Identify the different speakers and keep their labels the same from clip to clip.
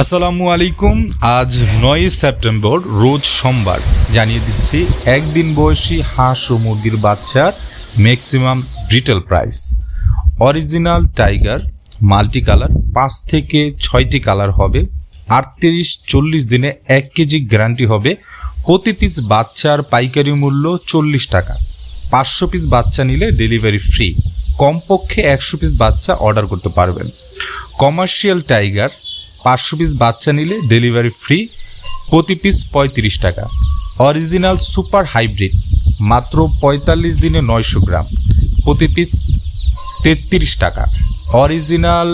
Speaker 1: আসসালামু আলাইকুম। আজ নয় সেপ্টেম্বর, রোজ সোমবার। জানিয়ে দিচ্ছি, একদিন বয়সী হাঁস ও মুরগির বাচ্চার maximum retail price original tiger multi colour পাঁচ থেকে ছয়টি কালার হবে। আটত্রিশ, চল্লিশ দিনে এক কেজি গ্যারান্টি হবে। প্রতি পিস বাচ্চার পাইকারি মূল্য চল্লিশ টাকা। পাঁচশো পিস বাচ্চা নিলে ডেলিভারি ফ্রি কমপক্ষে একশো পিস বাচ্চা অর্ডার করতে পারবেন। কমার্শিয়াল টাইগার পাঁচশো পিস বাচ্চা নিলে ডেলিভারি ফ্রি প্রতি পিস পঁয়ত্রিশ টাকা। অরিজিনাল সুপার হাইব্রিড মাত্র পঁয়তাল্লিশ দিনে নয়শো গ্রাম, প্রতি পিস তেত্রিশ টাকা। অরিজিনাল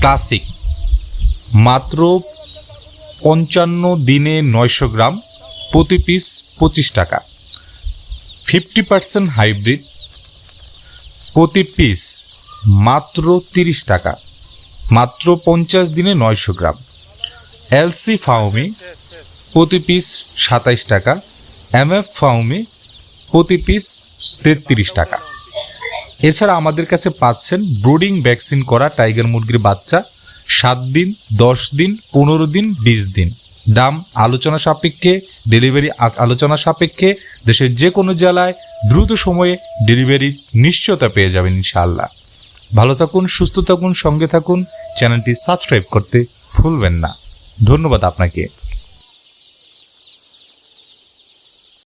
Speaker 1: ক্লাসিক মাত্র পঞ্চান্ন দিনে নয়শো গ্রাম, প্রতি পিস পঁচিশ টাকা। ফিফটি পার্সেন্ট হাইব্রিড প্রতি পিস মাত্র তিরিশ টাকা। মাত্র পঞ্চাশ দিনে নয়শো গ্রাম। এলসি ফাউমি প্রতি পিস সাতাইশ টাকা এম এফ ফাউমি প্রতি পিস তেত্রিশ টাকা। এছাড়া আমাদের কাছে পাচ্ছেন ব্রুডিং ভ্যাকসিন করা টাইগার মুরগির বাচ্চা সাত দিন, দশ দিন, পনেরো দিন, বিশ দিন। দাম আলোচনা সাপেক্ষে, ডেলিভারি আলোচনা সাপেক্ষে দেশের যে কোনো জেলায় দ্রুত সময়ে ডেলিভারির নিশ্চয়তা পেয়ে যাবেন ইনশাআল্লাহ। ভালো থাকুন সুস্থ থাকুন সঙ্গে থাকুন। চ্যানেলটি সাবস্ক্রাইব করতে ভুলবেন না। ধন্যবাদ আপনাকে।